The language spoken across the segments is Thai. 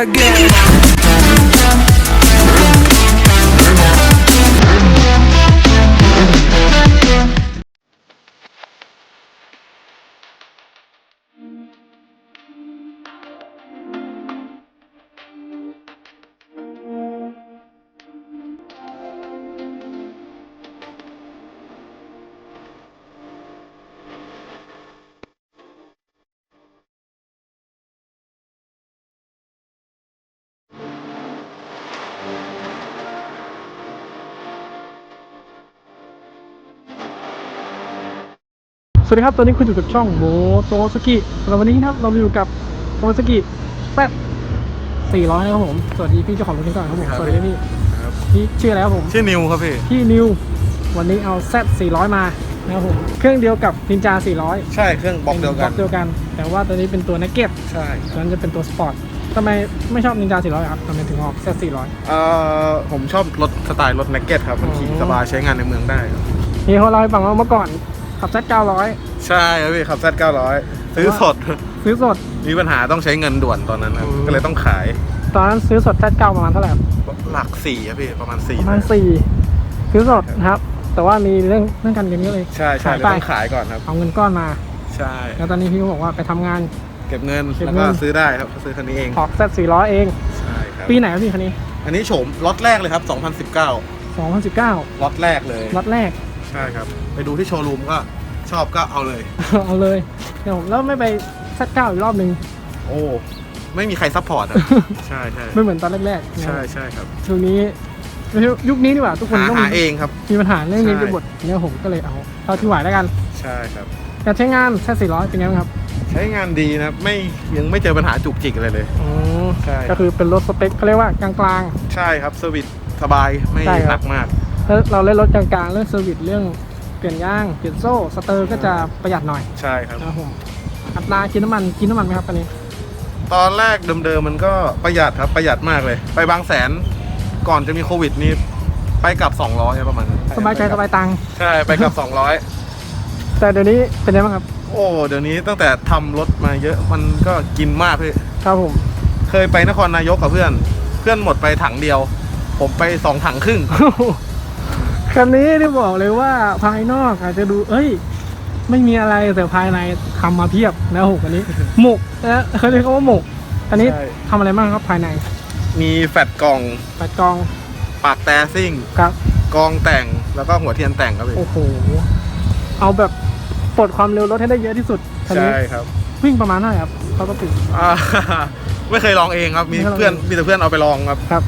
again. สวัสดีครับ ตอนนี้คุณอยู่กับช่องโมโตสกิสำหรับวันนี้นะครับ เราอยู่กับโมสกิแป๊400นะครับผม สวัสดีพี่เจ้าของรถนี้ก่อนครับผมครับสวัสดีพี่พี่ชื่ออะไรครับผม ชื่อนิวครับพี่ พี่นิว วันนี้เอา Z 400มานะครับผม เครื่องเดียวกับนินจา400ใช่ เครื่องบล็อกเดียวกันบล็อกเดียวกัน แต่ว่าตัวนี้เป็นตัวนักเก็ตใช่ตัวนั้นจะเป็นตัวสปอร์ตทำไมไม่ชอบนินจา400 ครับทำไมถึงออก Z 400เอ่อผมชอบรถสไตล์รถแน็กเก็ตครับ มันขี่อ๋อสบายใช้งานในเมืองได้ครับพี่เขาเล่าให้ฟังว่าเมื่อก่อน ขับ Z 900ใช่ครับพี่ขับ Z 900ซื้อสด ซื้อสด มีปัญหาต้องใช้เงินด่วนตอนนั้นครับอืม ก็เลยต้องขายตอนนั้นซื้อสด Z 9ประมาณเท่าไหร่ครับหลักสี่ครับพี่ประมาณสี่ประมาณสี่ซื้อสดนะครับ แต่ว่ามีเรื่องเรื่องการเงินก็เลยใช่ใช่ขายเลยไปต้องขายก่อนครับ เอาเงินก้อนมา ใช่แล้วตอนนี้พี่ก็บอกว่าไปทำงาน เก็บเงินเก็บแล้วเงิก็น ซื้อได้ครับซื้อคันนี้เองออกแซดสี่ล้อเอง ใช่ครับปีไหนครับพี่คันนี้อันนี้โฉมล็อตแรกเลยครับ 2019 2019ล็อตแรกเลยรัดแรก ใช่ครับ ไปดูที่โชว์รูมก็ชอบก็เอาเลย เอาเลยเดี๋ยวผมแล้วไม่ไปแซดเก้าอีกรอบหนึ่งโอ้ ไม่มีใครซัพพอร์ตอะ ใช่ใช่ไม่เหมือนตอนแรกๆใช่ใช่ครับช่วงนี้ไม่ใช่ยุคนี้ดีกว่าทุกคนหาต้องหาเองครับ มีปัญหาเรื่องนี้ใช่กันหมดเนี่ยผมก็เลยเอาเท่าที่ไหวแล้วกัน ใช่ครับ การใช้งานแซดสี่ร้อยเป็นไงบ้างครับใช้งานดีนะครับไม่ยังไม่เจอปัญหาจุกจิกอะไรเลย อ๋อใช่ ก็คือเป็นรถสเปคเขาเรียกว่ากลาง ใช่ครับเซอร์วิสสบายไม่ใช่ครับ หนักมาก ๆแล้วเราเล่นรถกลางๆ เรื่องเซอร์วิสเรื่องเปลี่ยนยางเปลี่ยนโซ่สเตอร์ก็จะประหยัดหน่อยใช่ครับ นะครับผมอัตรากินน้ำมันกินน้ำมันไหมครับคันนี้ตอนแรกเดิมๆมันก็ประหยัดครับประหยัดมากเลย ไปบางแสนก่อนจะมีโควิดนี่ไปกลับ 200ประมาณนั้นสบายใจสบายตังค์ใช่ไปกลับแต่เดี๋ยวนี้เป็นยังไงบ้างครับ200โอ้เดี๋ยวนี้ตั้งแต่ทำรถมาเยอะมันก็กินมากพี่ครับผม เคยไปนครนายกกับเพื่อน เพื่อนหมดไปถังเดียว ผมไปสองถังครึ่ง คันนี้ที่บอกเลยว่าภายนอกอาจจะดู เอ้ย ไม่มีอะไรแต่ภายในทำมาเพียบนะผมอันนี้ หมกนะเขาเรียกว่าหมก อันนี้ใช่ทำอะไรบ้างครับภายในมีแฟดกล่องปัดกองปากแต่ซิ่งครับ กองแต่งแล้วก็หัวเทียนแต่งครับพี่โอ้โห เอาแบบปลดความเร็วรถให้ได้เยอะที่สุดคันนี้ใช่ครับวิ่งประมาณเท่าไหร่ครับเขาก็ปิดอ่า ไม่เคยลองเองครับมีไม่เคยลองเพื่อนเอง มีแต่เพื่อนเอาไปลองครับ ครับ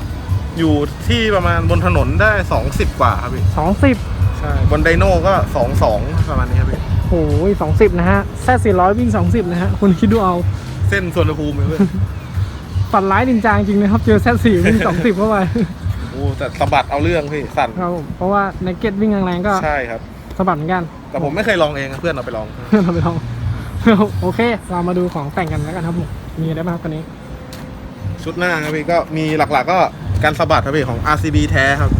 อยู่ที่ประมาณบนถนนได้ 20 กว่าครับพี่สองสิบใช่บนไดโน่ก็22ประมาณนี้ครับพี่โอ้ยสองสิบนะฮะแซดสี่ร้อยวิ่งสองสิบนะฮะคุณคิดดูเอาเส้นสวนภูมิเลยเพื่อนฝันร้ายดินจางจริงนะครับ เจอแซดสี่วิ่งสองสิบเข้าไปโอ้แต่สะบัดเอาเรื่องพี่สั่นครับผมเพราะว่าในเก็ตวิ่งแรงๆก็ใช่ครับ สะบัดเหมือนกันแต่ผมไม่เคยลองเองครับเพื่อนเอาไปลองเพื่อนเราไปลองโอเค เรามาดูของแต่งกันแล้วกันครับผมมีอะไรบ้างครับตัวนี้ ชุดหน้าครับพี่ก็มีหลักๆก็ การสะบัดครับพี่ของ RCB แท้ครับ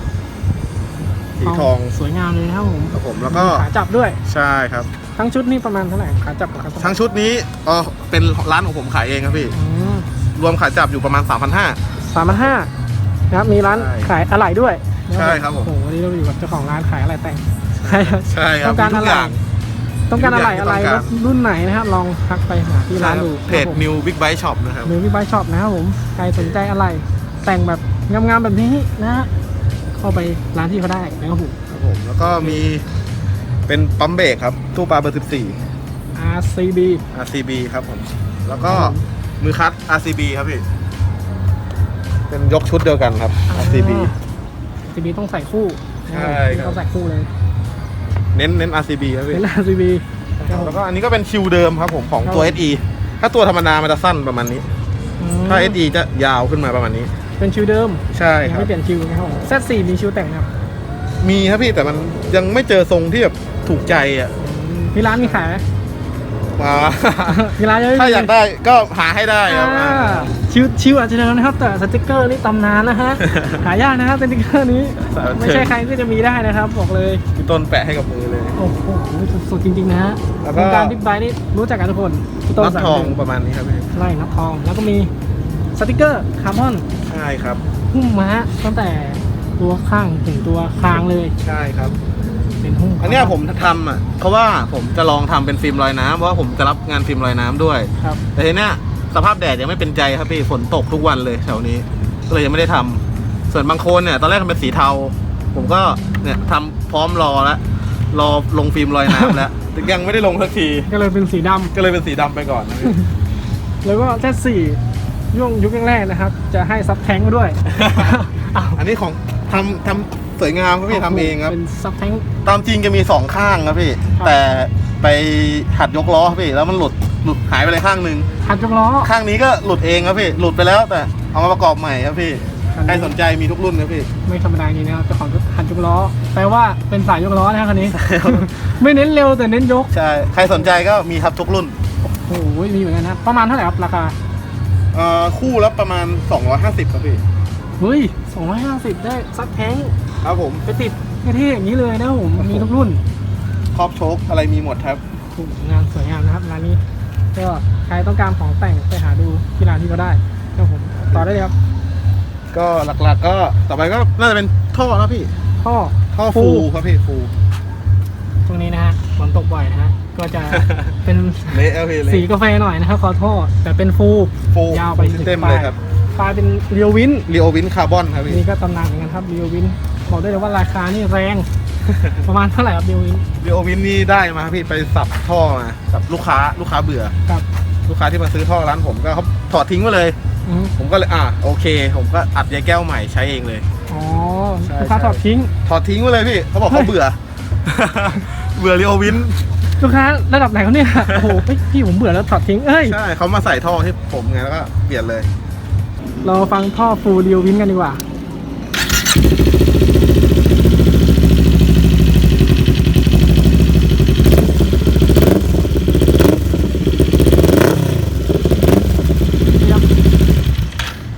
สีทองสวยงามเลยนะครับผมครับผมแล้วก็ขาจับด้วย ใช่ครับ ทั้งชุดนี่ประมาณเท่าไหร่ขาจับกับขาจับทั้งชุดนี้เออเป็นร้านของผมขายเองครับพี่ รวมขายจับอยู่ประมาณ 3,500 สามพันห้านะครับมีร้านใช่ขายอะไหล่ด้วยใช่ครับผม โอ้โหวันนี้เราอยู่กับเจ้าของร้านขายอะไหล่แต่งใช่ครับ ใช่ครับต้องการมีทุอะกไหอล่ย่างต้องการอะไหล่มีทุอะกไหอย่างที่ล่ต้องการรถรุ่นไหนนะครับลองทักไปหาที่ร้านดูเพจ New Big Bike Shop นะครับมือพี่ไบช็อปนะครับผมใครสนใจอะไรแต่งแบบ งามๆแบบนี้นะฮะเข้าไปร้านที่เขาได้นะครับผมครับผม แล้วก็มีเป็นปั๊มเบรกครับ ตู้ปลาเบอร์ RCB 14 RCB ครับผม แล้วก็มือคัด RCB ครับพี่ เป็นยกชุดเดียวกันครับ RCB RCB ต้องใส่คู่ใช่ครับ ต้องใส่คู่เลยเน้นเน้น RCB ครับพี่ เป็น RCB แล้วก็อันนี้ก็เป็นคิวเดิมครับผมของครับตัว SE ถ้าตัวธรรมดามันจะสั้นประมาณนี้ อืมถ้า SE จะยาวขึ้นมาประมาณนี้ เป็นชิวเดิมใช่ยังครับ ไม่เปลี่ยนชิวนะครับผม Z4 มีชิวแต่งนะครับมีครับพี่แต่มันยังไม่เจอทรงที่แบบถูกใจอะมีร้านมีขายไหมมามีร้านยังไม่มีถ้าอยากได้ก็หาให้ได้ครับอ่าชิวชิวอาจจะเดิมนะครับ แต่สติกเกอร์นี่ตำนานนะฮะ หายากนะครับสติกเกอร์นี้สายบันเทิงไม่ใช่ใครก็จะมีได้นะครับ บอกเลย พี่ต้นแปะให้กับมือเลย โอ้โหสุดๆจริงๆนะฮะแล้วก็ วงการบิ๊กไบค์นี่รู้จักกันทุกคนพี่ต้นน็อตสายทองบันเทิประมาณนี้ครับพี่ ไล่นับทอง แล้วก็มีส ติกเกอร์คาร์บอนใช่ครับ หุ้มม้าตั้งแต่ตัวข้างถึงตัวคางเลย ใช่ครับ เป็นหุ้มอันเนี้ยผมทำอะเพราะว่าผมจะลองทำเป็นฟิล์มลอยน้ำเพราะว่าผมจะรับงานฟิล์มลอยน้ำด้วย ครับ แต่ทีเนี้ยสภาพแดดยังไม่เป็นใจครับพี่ฝนตกทุกวันเลยแถวนี้ก็เลยยังไม่ได้ทำส่วนบางโคนเนี่ย ตอนแรกมันเป็นสีเทา ผมก็เนี่ยทำพร้อมรอแล้วรอลงฟิล์มลอยน้ำแล้ว แต่ยังไม่ได้ลงสักทีก็เลยเป็นสีดำก็เลยเป็นสีดำไปก่อนนะพี่แล้วก็แซสี่ ย่วงยุคแรกๆนะครับ จะให้ซับแท้งมาด้วยอ้าวอันนี้ของทำทำสวยงามครับพี่ทำเองครับเป็นซับแท้งตามจริงจะมีสองข้างครับพี่ครับ แต่ไปหัดยกล้อครับพี่แล้วมันหลุดหลุดหายไปเลยข้างหนึ่งหัดยกล้อ ข้างนี้ก็หลุดเองครับพี่หลุดไปแล้วแต่เอามาประกอบใหม่ครับพี่คันนี้ ใครสนใจมีทุกรุ่นครับพี่ ไม่ธรรมดาจริงนะครับเจ้าของรถหัดยกล้อแปลว่าเป็นสายยกล้อนะครับคันนี้ไม่เน้นเร็วแต่เน้นยกใช่ใครสนใจก็มีครับทุกรุ่น โอ้โหมีเหมือนกันนะประมาณเท่าไหร่ครับราคา เอ่อคู่ละประมาณ 250ครับพี่เฮ้ย250 ได้ซับแท้งครับผม ไปติดเท่ๆอย่างนี้เลยนะครับผมมีทุกรุ่น ครอบโชคอะไรมีหมดครับโอ้โหงานสวยงามนะครับร้านนี้ก็ใครต้องการของแต่งไปหาดูที่ร้านที่ก็ได้ครับผมต่อได้เลยครับ ก็หลักๆก็ต่อไปก็น่าจะเป็นท่อนะพี่ ท่อ ท่อฟูฟูครับพี่ฟู ตรงนี้นะฮะฝ นตกบ่อยนะฮะก็จะเป็น เละครับพี่เละ สีกาแฟหน่อยนะครับขอโทษแต่เป็นฟูฟูยาวไปฟูเต็มเลยครับ ปลายเป็นเรียววินเรีโอวินคาร์บอนครับพี่นี่ก็ตำนานเหมือนกันครับเรียววินบอกได้เลยว่าราคานี่แรง ประมาณเท่าไหร่ครับเรียววินเรีโอวินนี่ได้มาครับพี่ไปสับท่อมาสับลูกค้าลูกค้าเบื่อ กับลูกค้าที่มาซื้อท่อร้านผมก็เขาถอดทิ้งไปเลย อืมผมก็เลยอะโอเค ผมก็อัดยายแก้วใหม่ใช้เองเลย อ๋อใช่ลูกค้าใช่ ถอดทิ้ง ถอดทิ้งไปเลยพี่เขาบอกเฮ้เขายเบื่อ เบื่อเรีโอวิน ลูกค้าระดับไหนเขาเนี่ย โอ้โหเฮ้ยพี่ผมเบื่อแล้วถอดทิ้งเอ้ย ใช่เขามาใส่ท่อให้ผมไงแล้วก็เปลี่ยนเลย เราฟังท่อฟูเรียววินกันดีกว่าครับ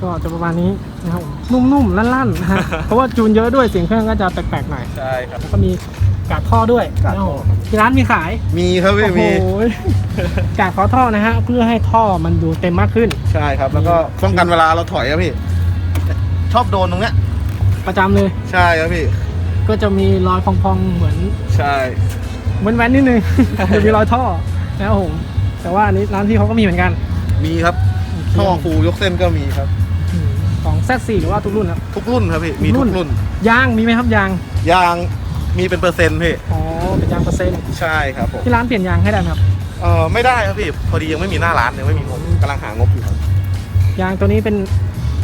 ก็จะประมาณนี้นะครับผมนุ่มๆ ลั่นๆนะฮะ เพราะว่าจูนเยอะด้วยเสียงเครื่องก็จะแปลกๆหน่อย ใช่ครับแล้วก็มี กาดท่อด้วยกาดท่อนะครับผมที่ร้านมีขายมีครับพี่โอ้โหมีกาดขอท่อนะฮะเพื่อให้ท่อมันดูเต็มมากขึ้น ใช่ครับ แล้วก็ป้องกันเวลาเราถอยครับพี่ ชอบโดนตรงเนี้ย ประจำเลย ใช่ครับพี่ ก็จะมีรอยพองๆเหมือน ใช่ เหมือนแว้นนิดนึง จะมีรอยท่อนะครับผมแต่ว่าอันนี้ร้านที่เขาก็มีเหมือนกันมีครับท่อฟูยกเส้นก็มีครับอืมของ Z4 หรือว่าทุกรุ่นครับ ทุกรุ่นครับพี่ มีทุทุกกรุ่รุ่นนยางมีไหมครับยางยาง มีเป็นเปอร์เซ็นต์พี่อ๋อเป็นยางเปอร์เซ็นต์ใช่ครับผมที่ร้านเปลี่ยนยางให้ได้ไหมครับเออไม่ได้ครับพี่พอดียังไม่มีหน้าร้านยังไม่มีงบกำลังหางบอยู่ครับยางตัวนี้เป็น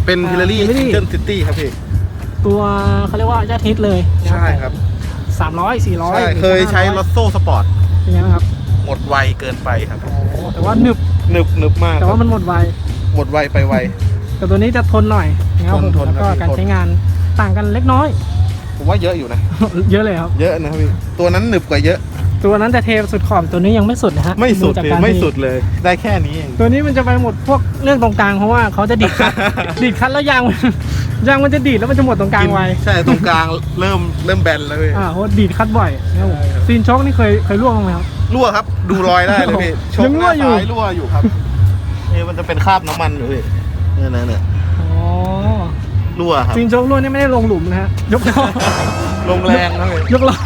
เป็นอ่าฮิลลารี่ Hillary เจนซิตี้ครับพี่ตัวเขาเรียกว่ายอดฮิตเลยใช่ครับสามร้อยสี่ร้อยใช่เคยใช้รถโซ่สปอร์ตเป็นไงบ้างครับหมดไวเกินไปครับอ๋อแต่ว่าหนึบหนึบหนึบมากแต่ว่ามันหมดไวหมดไวไปไว แต่ตัวนี้จะทนหน่อยนะครับผมทนๆแล้วก็ครับการทน ใช้งานต่างกันเล็กน้อย ผมว่าเยอะอยู่นะ เยอะเลยครับ เยอะนะครับพี่ ตัวนั้นหนึบกว่าเยอะ ตัวนั้นจะเทสุดขอบตัวนี้ยังไม่สุดนะฮะไม่สุดจากเลยการไม่ที่สุดเลย ได้แค่นี้เอง ตัวนี้มันจะไปหมดพวกเรื่องตรงกลางเพราะว่าเขาจะดีดคัด ดีดคัดแล้วยางมันยางมันจะดีดแล้วมันจะหมดตรงกลางไวใช่ตรงกลางเริ่มเริ่มแบนแล้วพี่อ่าเพราะว่าดีดคัดบ่อยนะครับผมใช่ครับซีนโชคนี่เคยเคยร่วงบ้างไหมครับ รั่วครับ ดูรอยได้เลยพี่ชกยังหรั่วน้าอยู่ ซ้ายรั่วอยู่ครับนี่มันจะเป็นคราบน้ำมันอยู่พี่เนี่ยนะเนี่ยอ๋อ รั่วครับซีนโชคร่วนี่ไม่ได้ลงหลุมนะฮะ ยกล้อ ลงแรงนะพี่ยกล้อ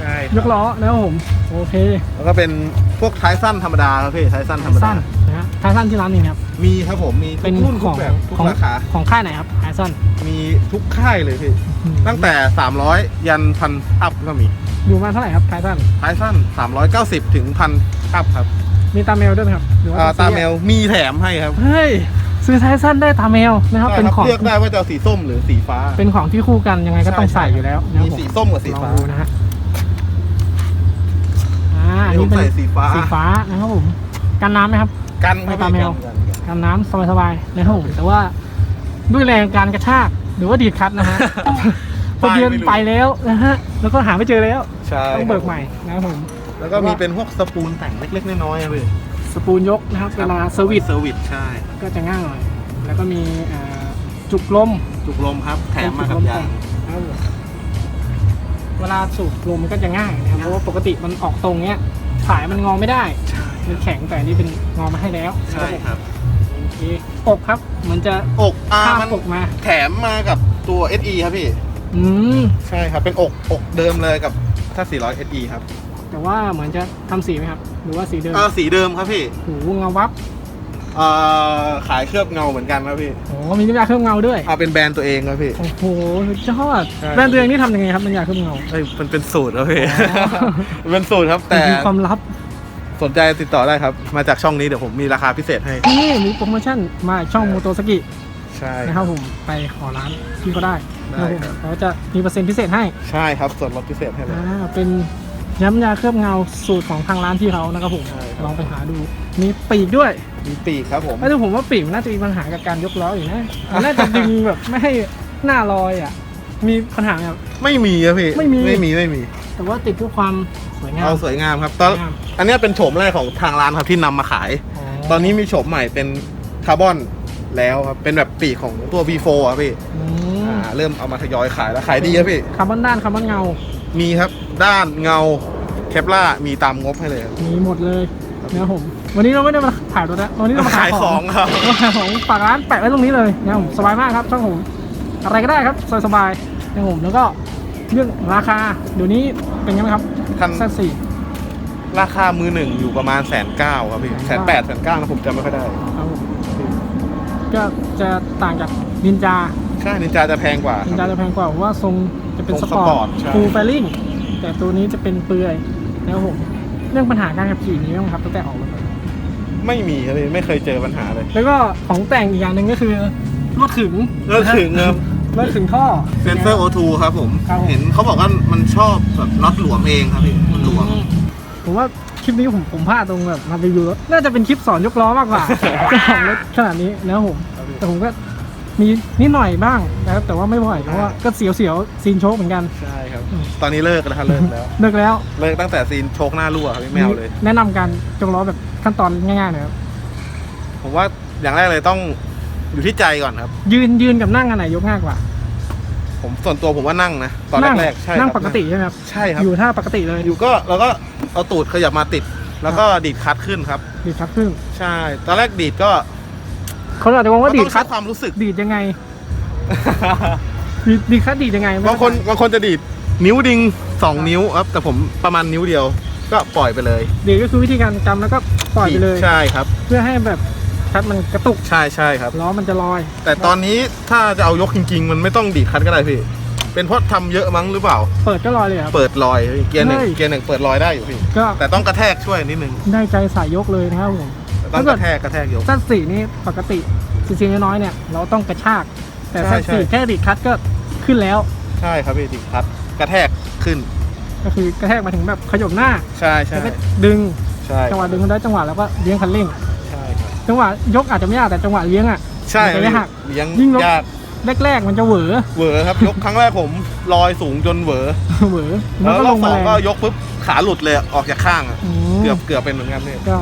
ใช่ยกล้อนะครับผม โอเคแล้วก็เป็นพวกท้ายสั้นธรรมดาครับพี่ท้ายสั้นธรรมดา สั้นนะฮะท้ายสั้นที่ร้านนี้ครับมีครับผมมีทุเป็นกรุ่นขทุอกงแบบทุกของราคา ของค่ายไหนครับท้ายสั้นมีทุกค่ายเลยพี่ ตั้งแต่ 300 ยันพันอัพก็มี อยู่มาเท่าไหร่ครับท้ายสั้นท้ายสั้น 390 ถึงพันอัพครับมีตาแมวด้วยไหมครับหรือว่าอ่าตาซื้อแมวมีแถมให้ครับ เฮ้ย ซื้อท้ายสั้นได้ตาแมวนะครับใช่เป็นครับของเลือกได้ว่าจะเอาสีส้มหรือสีฟ้า เป็นของที่คู่กันยังไงก็ต้องใช่ใส่อยู่แล้วนะคมีรับผมสีส้มกับสีลองฟ้า ดูนะฮะอ่าอันผนี้มเป็นใส่สีฟ้า สีฟ้านะครับผมกันน้ำไหมครับ กันครับตาแมว กันกันกันน้ำสบายๆนะครับผมแต่ว่าด้วยแรงการกระชากหรือว่าดีดคัดนะฮะทะเบียนไปแล้วนะฮะแล้วก็หาไม่เจอแล้วใช่ต้องเบิกใหม่นะครับผม แล้วก็มีเป็นพวกสปูนแต่งเล็กๆน้อยๆครับพี่ส ปูนยกนะครับ เวลาเซอร์วิสเซอร์วิสใช่ ก็จะง่ายหน่อย แล้วก็มีอ่าจุกลมจุกลมครับแถมมากับยางครับผมเวลาสูบลมมันก็จะง่ายนะครับเพราะว่าปกติมันออกตรงเนี้ยสายมันงอไม่ได้มันแข็งแต่อันนี่เป็นงอมาให้แล้วใช่ครับนอเคอกครับเหมือนจะอกอ่าข้ามมันอกมา แถมมากับตัว SE ครับพี่ อืมใช่ครับเป็นอกอกเดิมเลยกับถ้า 400 SE ครับ แต่ว่าเหมือนจะทำสีไหมครับ หรือว่าสีเดิมอ่าสีเดิมครับพี่โอ้โหเงาวับอ่าขายเคลือบเงาเหมือนกันครับพี่โอ้โหมีน้ำยาเคลือบเงาด้วยอ่าเป็นแบรนด์ตัวเองครับพี่ โอ้โหสุดยอดใช่ แบรนด์ตัวเองนี่ทำยังไงครับน้ำยาเคลือบเงา เอ้ยมันเป็นสูตรครับพี่ อ๋อมันเป็นสูตรครับแต่มีความลับสนใจติดต่อได้ครับ มาจากช่องนี้เดี๋ยวผมมีราคาพิเศษให้ นี่มีโปรโมชั่นมาช่องโมโตสกิใช่ นะครับผมไปขอร้านที่เขาได้ได้นะครับผมครับเขาจะมีเปอร์เซ็นต์พิเศษให้ ใช่ครับส่วนลดพิเศษให้เลยอ่าเป็น น้ำยาเคลือบเงาสูตรของทางร้านที่เขานะครับผม ใช่ครับ ลองไปหาดู มีปีกด้วยมีปีกครับผม แต่ผมว่าปีกมันน่าจะมีปัญหากับการยกล้ออยู่นะมันน่าจะดึงแบบไม่ให้หน้าลอยอะ มีปัญหาไหมครับไม่มีครับพี่ไม่มี ไม่มีไม่มีแต่ว่าติดเพื่อความสวยงามเอาสวยงามครับตอนงามอันเนี้ยเป็นโฉมแรกของทางร้านครับที่นำมาขาย ตอนนี้มีโฉมใหม่เป็นคาร์บอนแล้วครับเป็นแบบปีกของตัว V4 ครับพี่อืมอ่าเริ่มเอามาทยอยขายแล้วขายดีครับพี่คาร์บอนด้านคาร์บอนเงา มีครับ ด้านเงาเคปล่ามีตามงบให้เลยครับ มีหมดเลยนะครับผม วันนี้เราไม่ได้มาถ่ายรถนะวันนี้เรามาขาขายยขขอองงครับเราขายของฝากร้านแปะไว้ตรงนี้เลยนะครับผมสบายมากครับช่องผม อะไรก็ได้ครับสบายๆนะครับผมแล้วก็เรื่องราคาเดี๋ยวนี้เป็นยังไงครับท่านแซสี่ราคามือหนึ่งอยู่ประมาณแสนเก้าครับพี่แสนแปดแสนเก้านะผมจำไม่ค่อยได้ ครับผมก็จะต่างจากนินจา ใช่นินจาจะแพงกว่านินคจารับ จะแพงกว่าเพราะว่าทรงจะเป็นทสรงปอสปอร์ร์ตตใช่ ฟูลไฟลิ่ง แต่ตัวนี้จะเป็นเปลือยนะครับผมเรื่องปัญหาการขับขี่นี้บ้างครับตั้งแต่ออกรถมาไม่มีครับพี่ไม่เคยเจอปัญหาเลยแล้วก็ของแต่งอีกอย่างหนึ่งก็คือลวดขึงเลิกถึงครับลวดขึงท่อ เซนเซอร์ O2 ครับผม ครับผม เห็นเขาบอกว่ามันชอบแบบน็อตหลวมเองครับพี่มันหลวม ผมว่าคลิปนี้ผมผมพลาดตรงแบบมารีวิวรถน่าจะเป็นคลิปสอนยกล้อมากกว่า เจ้าของรถขนาดนี้นะครับผมแต่ผมก็ มีนิดหน่อยบ้างนะครับแต่ว่าไม่บ่อยเพราะว่าก็เสียวๆซีนโชคเหมือนกัน ใช่ครับอืมตอนนี้เลิกแล้วครับเลิกแล้ว เลิกแล้วเลิกตั้งแต่ซีนโชกหน้ารั่วครับพี่ไม่เอาเลย แนะนำการยกล้อแบบขั้นตอนง่ายๆหน่อยครับผมว่าอย่างแรกเลยต้องอยู่ที่ใจก่อนครับ ยืนยืนกับนั่งอันไหนยกง่ายกว่าผมส่วนตัวผมว่านั่งนะตอนนั่งแรกๆใช่นั่งครับปกติใช่ไหมครับใช่ครับ อยู่ท่าปกติเลยอยู่ก็เราก็เอาตูดขยับมาติด แล้วก็ดีดคัดขึ้นครับ ดีดคัดขึ้นใช่ ตอนแรกดีดก็ เขาอาจจะมองว่าดีต้ดองคัใช้ดความรู้สึก ดีดยังไง ดีดดีดคัดดีดยังไงไม่บางคนบางคนจะดีดนิ้วดิงสองนิ้วครับ แต่ผมประมาณนิ้วเดียว ก็ปล่อยไปเลยดีดก็คือวิธีการกำแล้วก็ปล่อยไปเลย ใช่ครับ เพื่อให้แบบคัดมันกระตุกใช่ใช่ครับ ล้อมันจะลอย แต่ตอนนี้ถ้าจะเอายกจริง ๆ มันไม่ต้องดีดคัดก็ได้พี่ เป็นเพราะทำเยอะมั้งหรือเปล่า เปิดก็ลอยเลยครับ เปิดลอยพี่เกียร์หนึ่งเฮ้ย เกียร์หนึ่งเปิดลอยได้อยู่พี่ ก็แต่ต้องกระแทกช่วยนิดนึง ได้ใจสายยกเลยนะครับผม แต่ต้องกระแทกกระแทกยกสั้นสี่นี่ปกติซีซีน้อยๆเนี่ยเราต้องกระชาก แต่ใช่สั้นสี่ใช่แค่ดีดคัดก็ขึ้นแล้ว ใช่ครับพี่ดีดคัดกระแทกขึ้น ก็คือกระแทกมาถึงแบบขยบหน้าใช่ใช่แล้วก็ดึงใช่จังหวะดึงได้จังหวะแล้วก็เลี้ยงคันเร่ง ใช่ครับจังหวะยกอาจจะไม่ยากแต่จังหวะเลี้ยงอะ ใช่มันจะไม่หักเลี้ยงยิ่งลบ ยากแรกๆมันจะเหวอ เหวอครับ ยกครั้งแรกผมลอยสูงจนเหวอเหวอแล้แล้ววก็รลอบงสมาองแรงก็ยกปุ๊บขาหลุดเลยออกจากข้างอะอืมเกือบเกือบเป็นเหมือนกันเนี่ยก็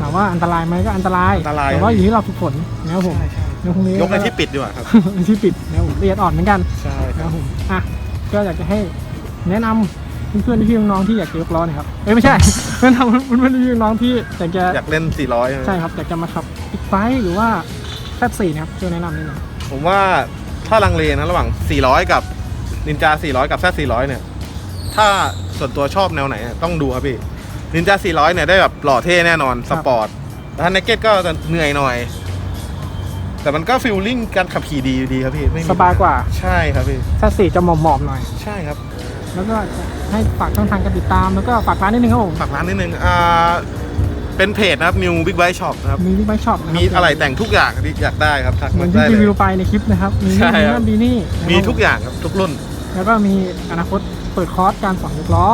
ถามว่าอันตรายไหมก็อันตราย อันตรายแต่ว่าอยู่ที่เราฝึกฝนนะครับผมใช่ใช่ในพรุ่งนี้ยกในที่ปิดดีกว่าครับที่ปิดนะครับผมละเอียดอ่อนเหมือนกันใช่คนะรัครับบผมอะก็อยากจะให้แนะนำเพื่อนๆพี่น้องๆที่อยากจะยกล้อหนะครับเอ้ยไม่ใช่แนะนำเพื่อนๆพี่น้องๆที่อยากจะอยากเล่น 400 ใช่ครับอยากจะมาขับบิ๊กไบค์หรือว่าแฟสี่นะครับช่วยแนะนำนิดหน่อยผมว่าถ้าลังเลนะระหว่าง 400 กับนินจา 400 กับแซ400 เนี่ย ถ้าส่วนตัวชอบแนวไหนอะต้องดูครับพี่ นินจา400 เนี่ยได้แบบหล่อเท่แน่นอน สปอร์ตแต่ถ้าเนกเก็ตก็จะเหนื่อยหน่อย แต่มันก็ฟิลลิ่งการขับขี่ดีอยู่ดีครับพี่ไม่มีสบายกว่า ใช่ครับพี่แฟสี่จะหมอบๆหน่อย ใช่ครับ แล้วก็ให้ฝากช่องทางการติดตาม แล้วก็ฝากร้านนิดนึงครับผมฝากร้านนิดนึงอ่าเป็นเพจนะครับ New Big Bike Shop นะครับ มีบิ๊กไบค์ช็อปนะครับมีอะไรแต่งทุกอย่างที่อยากได้ครับทักเหมืมาอนได้ที่รีเลวิวยไปในคลิปนะครับ มีใช่นี่ครับมีนี่นะครับมีทุกอย่างครับทุกรุ่น แล้วก็มีอนาคต เปิดคอร์สการสอนยกล้อ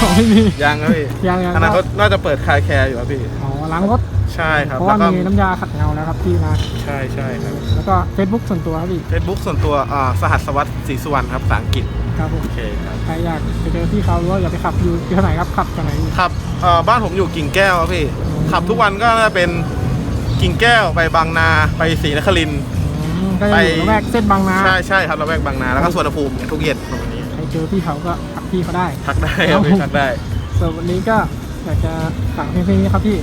ของไม่มียังครับพี่ยังยัง อนาคตน่าจะเปิดคายแคร์อยู่ครับพี่ อ๋อล้างรถใช่ครับเพราะแล้วว่าก็มีน้ำยาขัดเงาแล้วครับที่มาใช่ใช่ครับ แล้วก็ Facebook ส่วนตัวครับพี่ Facebook ส่วนตัวอ่าสหัสวัสดิ์ศรีสุวรรณครับภาษาอังกฤษครับผมโอเคครับใครอยากไปเจอพี่เขาหรือว่าอยากไปขับอยู่ที่ไหนครับขับที่ไหนอยู่ ขับเอ่อบ้านผมอยู่กิ่งแก้วครับพี่ขับทุกวันก็น่าจะเป็นกิ่งแก้วไปบางนาไปศรีนครินทร์ อืมก็จะอยู่ไป ระแวกเส้นบางนา ใช่ใช่ครับเราแวกบางนาแล้วก็สวนภูมิเนี่ยทุกเย็นตรงนี้ใคร เจอพี่เขาก็ทักพี่เขาได้ทักได้ครับพี่ทักได้ส่วนวันนี้ก็อยากจะฝากเพลงๆนี้ครับพี่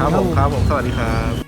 ครับผมครับผมสวัสดีครับ